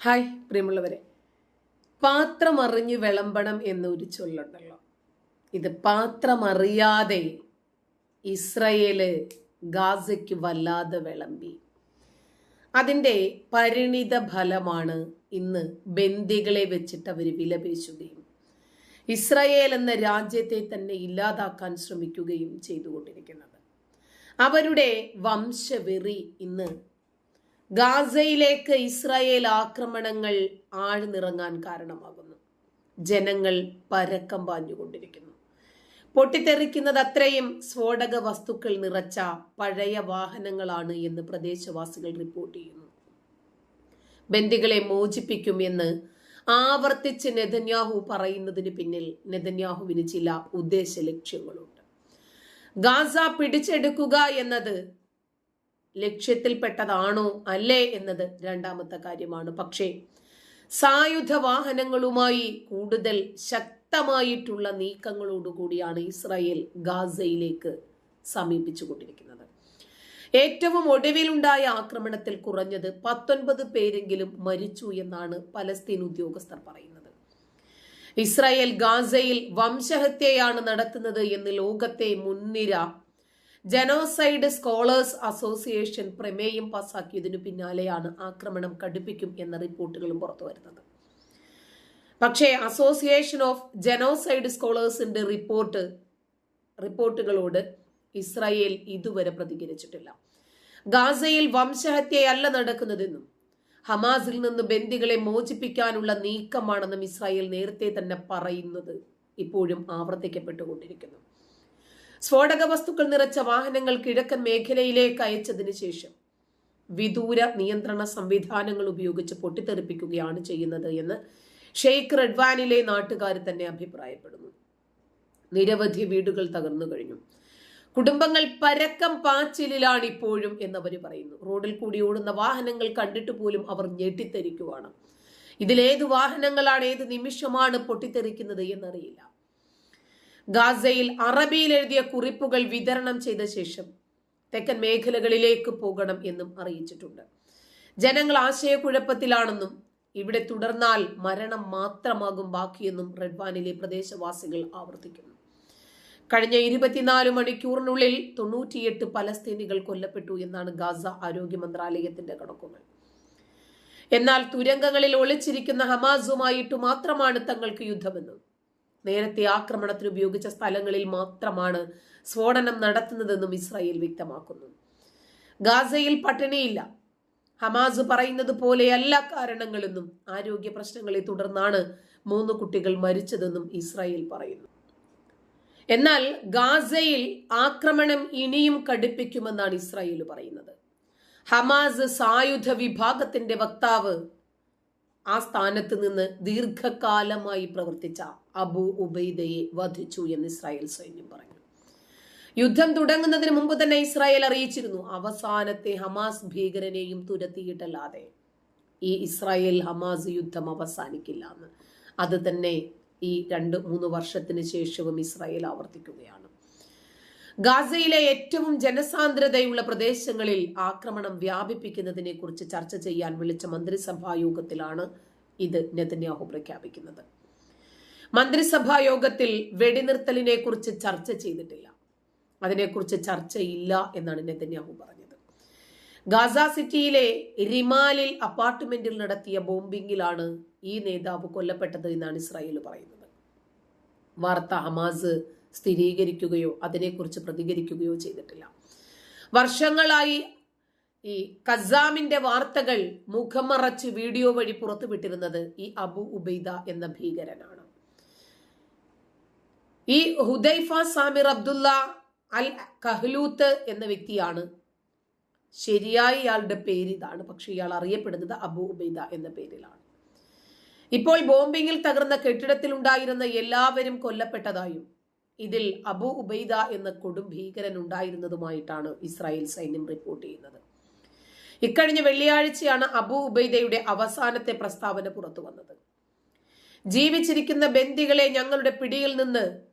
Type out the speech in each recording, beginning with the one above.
Hi പ്രിയമുള്ളവരെ. പാത്രമറിഞ്ഞ് വിളമ്പണം എന്നൊരു ചൊല്ലുണ്ടല്ലോ. ഇത് പാത്രമറിയാതെ ഇസ്രയേൽ ഗാസയ്ക്ക് വല്ലാതെ വിളമ്പി. അതിന്റെ പരിണിത ഫലമാണ് ഇന്ന് ബന്ദികളെ വെച്ചിട്ട് അവർ വിലപേശുകയും ഇസ്രയേൽ എന്ന രാജ്യത്തെ തന്നെ ഇല്ലാതാക്കാൻ ശ്രമിക്കുകയും ചെയ്തുകൊണ്ടിരിക്കുന്നത്. അവരുടെ വംശവെറി ഇന്ന് ഗാസയിലേക്ക് ഇസ്രായേൽ ആക്രമണങ്ങൾ ആഴ്ന്നിറങ്ങാൻ കാരണമാകുന്നു. ജനങ്ങൾ പരക്കം പാഞ്ഞുകൊണ്ടിരിക്കുന്നു. പൊട്ടിത്തെറിക്കുന്നത് അത്രയും സ്ഫോടക വസ്തുക്കൾ നിറച്ച പഴയ വാഹനങ്ങളാണ് എന്ന് പ്രദേശവാസികൾ റിപ്പോർട്ട് ചെയ്യുന്നു. ബന്ദികളെ മോചിപ്പിക്കും എന്ന് ആവർത്തിച്ച് നെതന്യാഹു പറയുന്നതിന് പിന്നിൽ നെതന്യാഹുവിന് ചില ഉദ്ദേശ ലക്ഷ്യങ്ങളുണ്ട് ഗാസ പിടിച്ചെടുക്കുക എന്നത് ലക്ഷ്യത്തിൽപ്പെട്ടതാണോ അല്ലേ എന്നത് രണ്ടാമത്തെ കാര്യമാണ്. പക്ഷേ സായുധ വാഹനങ്ങളുമായി കൂടുതൽ ശക്തമായിട്ടുള്ള നീക്കങ്ങളോടുകൂടിയാണ് ഇസ്രായേൽ ഗാസയിലേക്ക് സമീപിച്ചുകൊണ്ടിരിക്കുന്നത്. ഏറ്റവും ഒടുവിലുണ്ടായ ആക്രമണത്തിൽ കുറഞ്ഞത് പത്തൊൻപത് പേരെങ്കിലും മരിച്ചു എന്നാണ് പലസ്തീൻ ഉദ്യോഗസ്ഥർ പറയുന്നത്. ഇസ്രായേൽ ഗാസയിൽ വംശഹത്യയാണ് നടത്തുന്നത് എന്ന് ലോകത്തെ മുൻനിര ജനോസൈഡ് സ്കോളേഴ്സ് അസോസിയേഷൻ പ്രമേയം പാസാക്കിയതിനു പിന്നാലെയാണ് ആക്രമണം കടുപ്പിക്കും എന്ന റിപ്പോർട്ടുകളും പുറത്തു വരുന്നത്. പക്ഷേ അസോസിയേഷൻ ഓഫ് ജനോസൈഡ് സ്കോളേഴ്സിന്റെ റിപ്പോർട്ട് റിപ്പോർട്ടുകളോട് ഇസ്രായേൽ ഇതുവരെ പ്രതികരിച്ചിട്ടില്ല. ഗാസയിൽ വംശഹത്യയല്ല നടക്കുന്നതെന്നും ഹമാസിൽ നിന്ന് ബന്ദികളെ മോചിപ്പിക്കാനുള്ള നീക്കമാണെന്നും ഇസ്രായേൽ നേരത്തെ തന്നെ പറയുന്നത് ഇപ്പോഴും ആവർത്തിക്കപ്പെട്ടുകൊണ്ടിരിക്കുന്നു. സ്ഫോടക വസ്തുക്കൾ നിറച്ച വാഹനങ്ങൾ കിഴക്കൻ മേഖലയിലേക്ക് അയച്ചതിന് ശേഷം വിദൂര നിയന്ത്രണ സംവിധാനങ്ങൾ ഉപയോഗിച്ച് പൊട്ടിത്തെറിപ്പിക്കുകയാണ് ചെയ്യുന്നത് എന്ന് ഷെയ്ഖ് റഡ്വാനിലെ നാട്ടുകാർ തന്നെ അഭിപ്രായപ്പെടുന്നു. നിരവധി വീടുകൾ തകർന്നു കഴിഞ്ഞു. കുടുംബങ്ങൾ പരക്കം പാച്ചിലാണ് ഇപ്പോഴും എന്നവർ പറയുന്നു. റോഡിൽ കൂടി ഓടുന്ന വാഹനങ്ങൾ കണ്ടിട്ട് പോലും അവർ ഞെട്ടിത്തെരിക്കുവാണ് ഇതിലേത് വാഹനങ്ങളാണ് ഏത് നിമിഷമാണ് പൊട്ടിത്തെറിക്കുന്നത് എന്നറിയില്ല. ഗാസയിൽ അറബിയിൽ എഴുതിയ കുറിപ്പുകൾ വിതരണം ചെയ്ത ശേഷം തെക്കൻ മേഖലകളിലേക്ക് പോകണം എന്നും അറിയിച്ചിട്ടുണ്ട്. ജനങ്ങൾ ആശയക്കുഴപ്പത്തിലാണെന്നും ഇവിടെ തുടർന്നാൽ മരണം മാത്രമാകും ബാക്കിയെന്നും റെഡ്വാനിലെ പ്രദേശവാസികൾ ആവർത്തിക്കുന്നു. കഴിഞ്ഞ ഇരുപത്തിനാല് മണിക്കൂറിനുള്ളിൽ തൊണ്ണൂറ്റിയെട്ട് പലസ്തീനികൾ കൊല്ലപ്പെട്ടു എന്നാണ് ഗാസ ആരോഗ്യ മന്ത്രാലയത്തിന്റെ കണക്കുകൾ. എന്നാൽ തുരങ്കങ്ങളിൽ ഒളിച്ചിരിക്കുന്ന ഹമാസുമായിട്ട് മാത്രമാണ് തങ്ങൾക്ക് യുദ്ധമെന്നും നേരത്തെ ആക്രമണത്തിന് ഉപയോഗിച്ച സ്ഥലങ്ങളിൽ മാത്രമാണ് സ്ഫോടനം നടത്തുന്നതെന്നും ഇസ്രായേൽ വ്യക്തമാക്കുന്നു. ഗാസയിൽ പട്ടിണിയില്ല. ഹമാസ് പറയുന്നത് പോലെയല്ല കാരണങ്ങളെന്നും ആരോഗ്യ പ്രശ്നങ്ങളെ തുടർന്നാണ് മൂന്ന് കുട്ടികൾ മരിച്ചതെന്നും ഇസ്രായേൽ പറയുന്നു. എന്നാൽ ഗാസയിൽ ആക്രമണം ഇനിയും കടുപ്പിക്കുമെന്നാണ് ഇസ്രായേൽ പറയുന്നത്. ഹമാസ് സായുധ വിഭാഗത്തിന്റെ വക്താവ് ആ സ്ഥാനത്ത് നിന്ന് ദീർഘകാലമായി പ്രവർത്തിച്ച അബു ഉബൈദയെ വധിച്ചു എന്ന് ഇസ്രായേൽ സൈന്യം പറഞ്ഞു. യുദ്ധം തുടങ്ങുന്നതിന് മുമ്പ് തന്നെ ഇസ്രായേൽ അറിയിച്ചിരുന്നു അവസാനത്തെ ഹമാസ് ഭീകരനെയും തുരത്തിയിട്ടല്ലാതെ. ഈ ഇസ്രായേൽ ഹമാസ് യുദ്ധം അവസാനിക്കില്ല എന്ന്. അത് തന്നെ ഈ രണ്ട് മൂന്ന് വർഷത്തിന് ശേഷവും ഇസ്രായേൽ ആവർത്തിക്കുകയാണ്. ഗാസയിലെ ഏറ്റവും ജനസാന്ദ്രതയുള്ള പ്രദേശങ്ങളിൽ ആക്രമണം വ്യാപിപ്പിക്കുന്നതിനെ കുറിച്ച് ചർച്ച ചെയ്യാൻ വിളിച്ച മന്ത്രിസഭാ യോഗത്തിലാണ് ഇത് നെതന്യാഹു പ്രഖ്യാപിക്കുന്നത്. മന്ത്രിസഭാ യോഗത്തിൽ വെടിനിർത്തലിനെ കുറിച്ച് ചർച്ച ചെയ്തിട്ടില്ല. അതിനെക്കുറിച്ച് ചർച്ചയില്ല എന്നാണ് നെതന്യാഹു പറഞ്ഞത്. ഗാസ സിറ്റിയിലെ റിമാലിൽ അപ്പാർട്ട്മെന്റിൽ നടത്തിയ ബോംബിങ്ങിലാണ് ഈ നേതാവ് കൊല്ലപ്പെട്ടത് എന്നാണ് ഇസ്രായേൽ പറയുന്നത്. വാർത്ത ഹമാസ് സ്ഥിരീകരിക്കുകയോ അതിനെക്കുറിച്ച് പ്രതികരിക്കുകയോ ചെയ്തിട്ടില്ല. വർഷങ്ങളായി ഈ കസാമിന്റെ വാർത്തകൾ മുഖമറച്ച് വീഡിയോ വഴി പുറത്തുവിട്ടിരുന്നത് ഈ അബു ഉബൈദ എന്ന ഭീകരനാണ്. ഈ ഹുദൈഫ സാമിർ അബ്ദുള്ള അൽ കഹ്ലൂത്ത് എന്ന വ്യക്തിയാണ്. ശരിയായ ഇയാളുടെ പേര് ഇതാണ്. പക്ഷെ ഇയാൾ അറിയപ്പെടുന്നത് അബു ഉബൈദ എന്ന പേരിലാണ്. ഇപ്പോൾ ബോംബിങ്ങിൽ തകർന്ന കെട്ടിടത്തിൽ ഉണ്ടായിരുന്ന എല്ലാവരും കൊല്ലപ്പെട്ടതായും ഇതിൽ അബു ഉബൈദ എന്ന കൊടും ഭീകരൻ ഉണ്ടായിരുന്നതുമായിട്ടാണ് ഇസ്രായേൽ സൈന്യം റിപ്പോർട്ട് ചെയ്യുന്നത്. ഇക്കഴിഞ്ഞ വെള്ളിയാഴ്ചയാണ് അബു ഉബൈദയുടെ അവസാനത്തെ പ്രസ്താവന പുറത്തു വന്നത്. ജീവിച്ചിരിക്കുന്ന ബന്ദികളെ ഞങ്ങളുടെ പിടിയിൽ നിന്ന്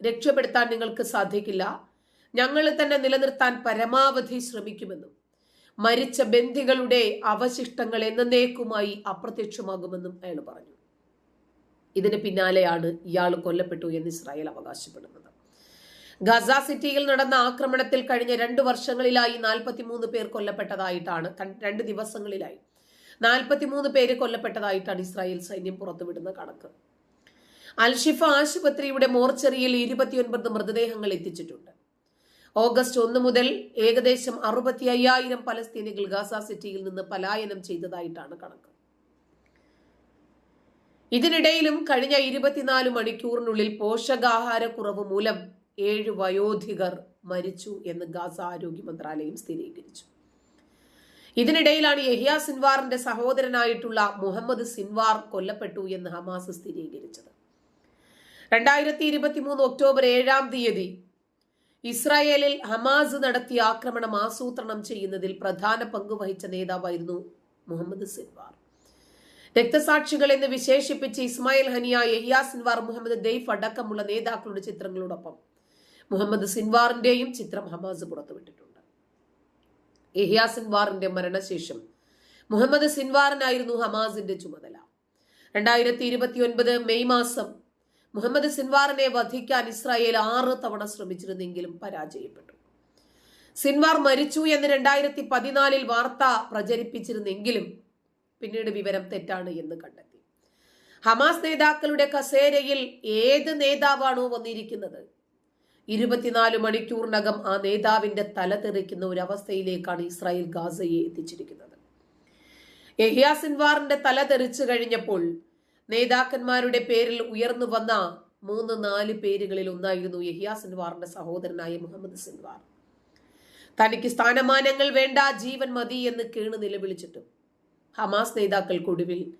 രക്ഷപ്പെടുത്താൻ നിങ്ങൾക്ക് സാധിക്കില്ല. ഞങ്ങൾ തന്നെ നിലനിർത്താൻ പരമാവധി ശ്രമിക്കുമെന്നും മരിച്ച ബന്ധികളുടെ അവശിഷ്ടങ്ങൾ എന്നേക്കുമായി അപ്രത്യക്ഷമാകുമെന്നും അയാൾ പറഞ്ഞു. ഇതിന് പിന്നാലെയാണ് ഇയാൾ കൊല്ലപ്പെട്ടു എന്ന് ഇസ്രായേൽ അവകാശപ്പെടുന്നത്. ഗസ സിറ്റിയിൽ നടന്ന ആക്രമണത്തിൽ കഴിഞ്ഞ രണ്ട് വർഷങ്ങളിലായി നാൽപ്പത്തിമൂന്ന് പേർ കൊല്ലപ്പെട്ടതായിട്ടാണ് രണ്ട് ദിവസങ്ങളിലായി നാൽപ്പത്തിമൂന്ന് പേര് കൊല്ലപ്പെട്ടതായിട്ടാണ് ഇസ്രായേൽ സൈന്യം പുറത്തുവിടുന്ന കണക്ക്. അൽഷിഫ ആശുപത്രിയുടെ മോർച്ചറിയിൽ ഇരുപത്തിയൊൻപത് മൃതദേഹങ്ങൾ എത്തിച്ചിട്ടുണ്ട്. ഓഗസ്റ്റ് ഒന്ന് മുതൽ ഏകദേശം അറുപത്തി അയ്യായിരം പലസ്തീനികൾ ഗാസ സിറ്റിയിൽ നിന്ന് പലായനം ചെയ്തതായിട്ടാണ് കണക്ക്. ഇതിനിടയിലും കഴിഞ്ഞ ഇരുപത്തിനാല് മണിക്കൂറിനുള്ളിൽ പോഷകാഹാരക്കുറവ് മൂലം ഏഴ് വയോധികർ മരിച്ചു എന്ന് ഗാസ ആരോഗ്യ മന്ത്രാലയം സ്ഥിരീകരിച്ചു. ഇതിനിടയിലാണ് യഹിയ സിൻവാറിന്റെ സഹോദരനായിട്ടുള്ള മുഹമ്മദ് സിൻവാർ കൊല്ലപ്പെട്ടു എന്ന് ഹമാസ് സ്ഥിരീകരിച്ചത്. രണ്ടായിരത്തി ഇരുപത്തി മൂന്ന് ഒക്ടോബർ ഏഴാം തീയതി ഇസ്രായേലിൽ ഹമാസ് നടത്തിയ ആക്രമണം ആസൂത്രണം ചെയ്യുന്നതിൽ പ്രധാന പങ്ക് വഹിച്ച നേതാവായിരുന്നു മുഹമ്മദ് സിൻവാർ. രക്തസാക്ഷികൾ എന്ന് വിശേഷിപ്പിച്ച് Ismail Haniyeh Yahya Sinwar Mohammed Deif അടക്കമുള്ള നേതാക്കളുടെ ചിത്രങ്ങളോടൊപ്പം മുഹമ്മദ് സിൻവാറിന്റെയും ചിത്രം ഹമാസ് പുറത്തുവിട്ടിട്ടുണ്ട്. എഹിയ സിൻവാറിന്റെ മരണശേഷം മുഹമ്മദ് സിൻവാറിനായിരുന്നു ഹമാസിന്റെ ചുമതല. രണ്ടായിരത്തി ഇരുപത്തി ഒൻപത് മെയ് മാസം മുഹമ്മദ് സിൻവാറിനെ വധിക്കാൻ ഇസ്രായേൽ ആറ് തവണ ശ്രമിച്ചിരുന്നെങ്കിലും പരാജയപ്പെട്ടു. സിൻവാർ മരിച്ചു എന്ന് രണ്ടായിരത്തി പതിനാലിൽ വാർത്ത പ്രചരിപ്പിച്ചിരുന്നെങ്കിലും പിന്നീട് വിവരം തെറ്റാണ് എന്ന് കണ്ടെത്തി. ഹമാസ് നേതാക്കളുടെ കസേരയിൽ ഏത് നേതാവാണോ വന്നിരിക്കുന്നത്? ഇരുപത്തിനാല് മണിക്കൂറിനകം ആ നേതാവിന്റെ തല തെറിക്കുന്ന ഒരു അവസ്ഥയിലേക്കാണ് ഇസ്രായേൽ ഗാസയെ എത്തിച്ചിരിക്കുന്നത്. യഹിയ സിൻവാറിന്റെ തല തെറിച്ചു കഴിഞ്ഞപ്പോൾ നേതാക്കന്മാരുടെ പേരിൽ ഉയർന്നു വന്ന മൂന്ന് നാല് പേരുകളിൽ ഒന്നായിരുന്നു യഹിയ സിൻവാറിന്റെ സഹോദരനായ മുഹമ്മദ് സിൻവാർ. തനിക്ക് സ്ഥാനമാനങ്ങൾ വേണ്ട ജീവൻ മതി എന്ന് കേണ് നിലവിളിച്ചിട്ടും ഹമാസ് നേതാക്കൾക്കൊടുവിൽ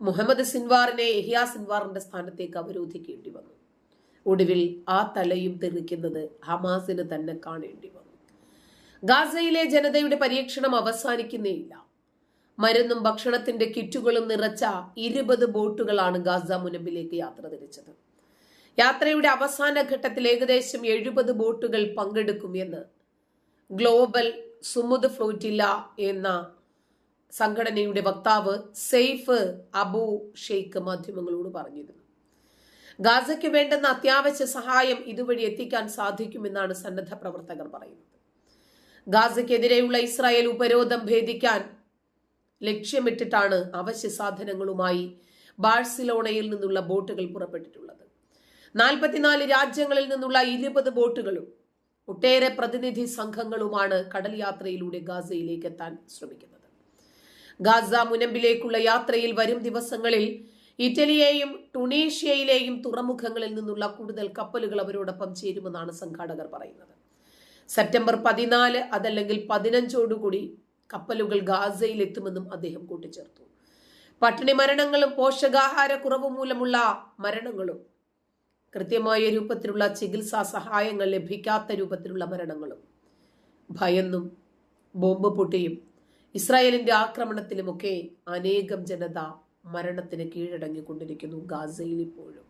മുഹമ്മദ് സിൻവാറിനെ യഹിയ സിൻവാറിന്റെ സ്ഥാനത്തേക്ക് അവരോധിക്കേണ്ടി വന്നു. ഒടുവിൽ ആ തലയും തെറിക്കുന്നത് ഹമാസിന് തന്നെ കാണേണ്ടി വന്നു. ഗാസയിലെ ജനതയുടെ പരീക്ഷണം അവസാനിക്കുന്നേയില്ല മരുന്നും ഭക്ഷണത്തിന്റെ കിറ്റുകളും നിറച്ച ഇരുപത് ബോട്ടുകളാണ് ഗാസ മുനമ്പിലേക്ക് യാത്ര തിരിച്ചത്. യാത്രയുടെ അവസാന ഘട്ടത്തിൽ ഏകദേശം എഴുപത് ബോട്ടുകൾ പങ്കെടുക്കും എന്ന് ഗ്ലോബൽ സുമുദ് ഫ്ലോറ്റില്ല എന്ന സംഘടനയുടെ വക്താവ് സെയ്ഫ് അബു ഷെയ്ഖ് മാധ്യമങ്ങളോട് പറഞ്ഞിരുന്നു. ഗാസയ്ക്ക് വേണ്ടുന്ന അത്യാവശ്യ സഹായം ഇതുവഴി എത്തിക്കാൻ സാധിക്കുമെന്നാണ് സന്നദ്ധ പ്രവർത്തകർ പറയുന്നത്. ഗാസയ്ക്കെതിരെയുള്ള ഇസ്രായേൽ ഉപരോധം ഭേദിക്കാൻ ലക്ഷ്യമിട്ടിട്ടാണ് അവശ്യ സാധനങ്ങളുമായി ബാഴ്സിലോണയിൽ നിന്നുള്ള ബോട്ടുകൾ പുറപ്പെട്ടിട്ടുള്ളത്. നാൽപ്പത്തിനാല് രാജ്യങ്ങളിൽ നിന്നുള്ള ഇരുപത് ബോട്ടുകളും ഒട്ടേറെ പ്രതിനിധി സംഘങ്ങളുമാണ് കടൽ യാത്രയിലൂടെ ഗാസയിലേക്ക് എത്താൻ ശ്രമിക്കുന്നത്. ഗാസ മുനമ്പിലേക്കുള്ള യാത്രയിൽ വരും ദിവസങ്ങളിൽ ഇറ്റലിയെയും ടുണീഷ്യയിലെയും തുറമുഖങ്ങളിൽ നിന്നുള്ള കൂടുതൽ കപ്പലുകൾ അവരോടൊപ്പം ചേരുമെന്നാണ് സംഘാടകർ പറയുന്നത്. സെപ്റ്റംബർ പതിനാല് അതല്ലെങ്കിൽ പതിനഞ്ചോടുകൂടി കപ്പലുകൾ ഗാസയിൽ എത്തുമെന്നും അദ്ദേഹം കൂട്ടിച്ചേർത്തു. പട്ടിണി മരണങ്ങളും പോഷകാഹാര കുറവ് മൂലമുള്ള മരണങ്ങളും കൃത്യമായ രൂപത്തിലുള്ള ചികിത്സാ സഹായങ്ങൾ ലഭിക്കാത്ത രൂപത്തിലുള്ള മരണങ്ങളും ഭയന്നും ബോംബ് പൊട്ടിയും ഇസ്രായേലിന്റെ ആക്രമണത്തിലുമൊക്കെ അനേകം ജനത മരണത്തിന് കീഴടങ്ങിക്കൊണ്ടിരിക്കുന്നു ഗാസയിൽ ഇപ്പോഴും.